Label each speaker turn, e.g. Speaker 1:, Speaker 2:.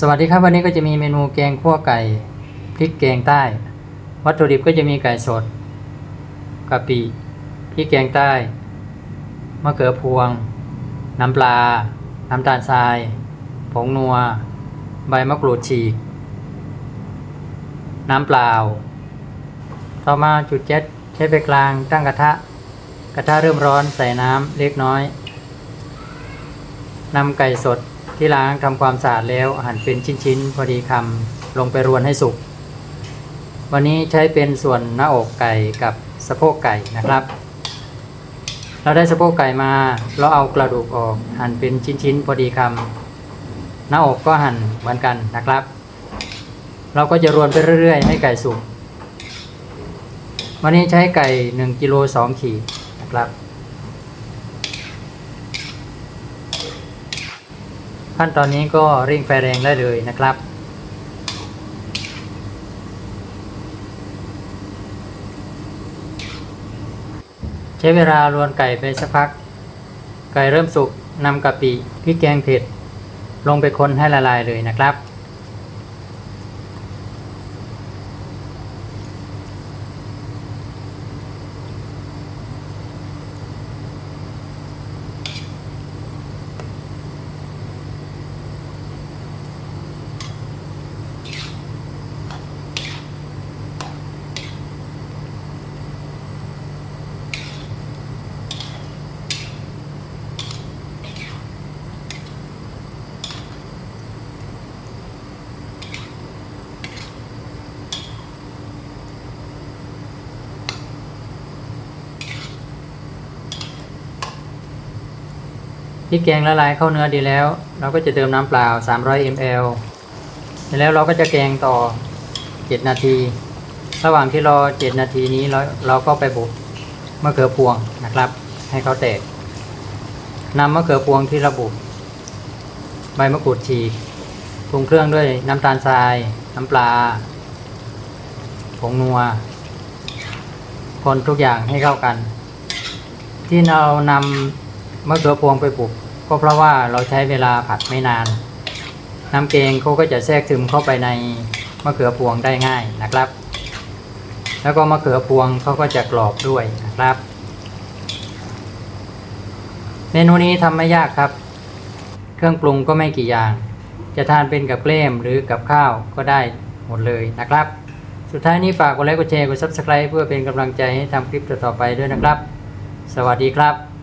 Speaker 1: สวัสดีครับวันนี้ก็จะมีเมนูแกงขั่วไก่พริกแกงใต้ วัตถุดิบก็จะมีไก่สดกะปิพริกแกงใต้มะเขือพวง น้ำปลา น้ำตาลทราย ผงนัว ใบมะกรูดฉีก น้ำเปล่า ต่อมาจุดแก๊สใช้ไฟกลางตั้งกระทะ กระทะเริ่มร้อนใส่น้ำเล็กน้อยนำไก่สด ที่ล้างทำความสะอาดแล้วหั่นเป็นชิ้นๆ พอดีคำลงไปรวนให้สุก วันนี้ใช้เป็นส่วนหน้าอกไก่กับสะโพกไก่นะครับ เราได้สะโพกไก่มา เราเอากระดูกออกหั่นเป็นชิ้นๆ พอดีคำหน้าอกก็หั่นเหมือนกันนะครับ เราก็จะรวนไปเรื่อยๆ ให้ไก่สุก วันนี้ใช้ไก่1กิโล2ขีดนะครับ ขั้นตอนนี้ก็เร่งไฟแรงได้เลยนะครับ ใช้เวลารวนไก่ไปสักพัก ไก่เริ่มสุกนำกะปิพริกแกงเผ็ด ลงไปคนให้ละลายเลยนะครับ พริกแกงละลายเข้าเนื้อดีแล้ว เราก็จะเติมน้ำเปล่า 300 ml เสร็จแล้วเราก็จะแกงต่อ 7 นาที ระหว่างที่รอ 7 นาทีนี้เราเราก็ไปบุกมะเขือพวงนะครับ ให้เขาแตกนำมะเขือพวงที่ระบุใบมะกรูดฉีกปรุงเครื่องด้วยน้ำตาลทราย น้ำปลา ผงนัว คนทุกอย่างให้เข้ากัน ที่เรานำ มะเขือพวงไปปลูกก็เพราะว่าเราใช้เวลาผัดไม่นาน น้ำเกงเขาก็จะแทรกซึมเข้าไปในมะเขือพวงได้ง่ายนะครับ แล้วก็มะเขือพวงเขาก็จะกรอบด้วยนะครับ เมนูนี้ทำไม่ยากครับ เครื่องปรุงก็ไม่กี่อย่าง จะทานเป็นกับเกล้มหรือกับข้าวก็ได้หมดเลยนะครับ สุดท้ายนี้ฝากกดไลค์กดแชร์กด subscribe เพื่อเป็นกำลังใจให้ทำคลิปต่อๆไปด้วยนะครับ สวัสดีครับ